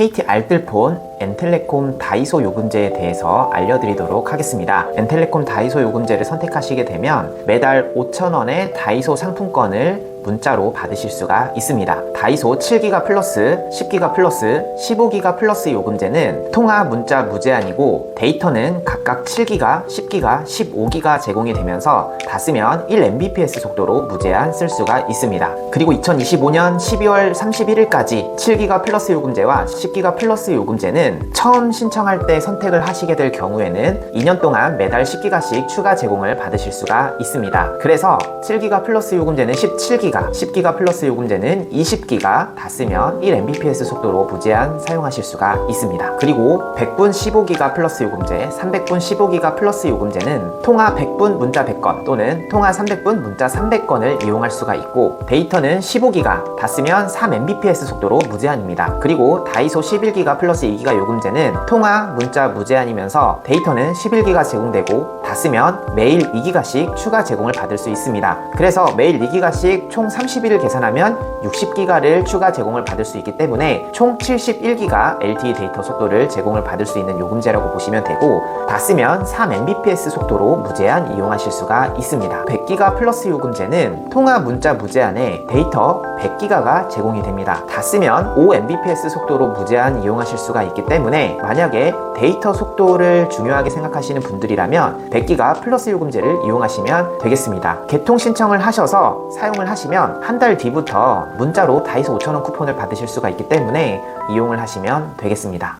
KT 알뜰폰, 엔텔레콤 다이소 요금제에 대해서 알려드리도록 하겠습니다. 엔텔레콤 다이소 요금제를 선택하시게 되면 매달 5,000원의 다이소 상품권을 문자로 받으실 수가 있습니다. 다이소 7기가 플러스, 10기가 플러스, 15기가 플러스 요금제는 통화 문자 무제한이고 데이터는 각각 7기가, 10기가, 15기가 제공이 되면서 다 쓰면 1mbps 속도로 무제한 쓸 수가 있습니다. 그리고 2025년 12월 31일까지 7기가 플러스 요금제와 10기가 플러스 요금제는 처음 신청할 때 선택을 하시게 될 경우에는 2년 동안 매달 10기가씩 추가 제공을 받으실 수가 있습니다. 그래서 7기가 플러스 요금제는 17기가, 10기가 플러스 요금제는 20기가 다 쓰면 1mbps 속도로 무제한 사용하실 수가 있습니다. 그리고 100분 15기가 플러스 요금제, 300분 15기가 플러스 요금제는 통화 100분 문자 100건 또는 통화 300분 문자 300건을 이용할 수가 있고 데이터는 15기가 다 쓰면 3mbps 속도로 무제한입니다. 그리고 다이소 11기가 플러스 2기가 요금제는 통화 문자 무제한이면서 데이터는 11기가 제공되고 다 쓰면 매일 2기가씩 추가 제공을 받을 수 있습니다. 그래서 매일 2기가씩 총 30일을 계산하면 60기가를 추가 제공을 받을 수 있기 때문에 총 71기가 LTE 데이터 속도를 제공을 받을 수 있는 요금제라고 보시면 되고 다 쓰면 3mbps 속도로 무제한 이용하실 수가 있습니다. 100기가 플러스 요금제는 통화 문자 무제한에 데이터 100기가가 제공이 됩니다. 다 쓰면 5mbps 속도로 무제한 이용하실 수가 있기 때문에 만약에 데이터 속도를 중요하게 생각하시는 분들이라면 100기가 플러스 요금제를 이용하시면 되겠습니다. 개통 신청을 하셔서 사용을 하시면 한 달 뒤부터 문자로 다이소 5,000원 쿠폰을 받으실 수가 있기 때문에 이용을 하시면 되겠습니다.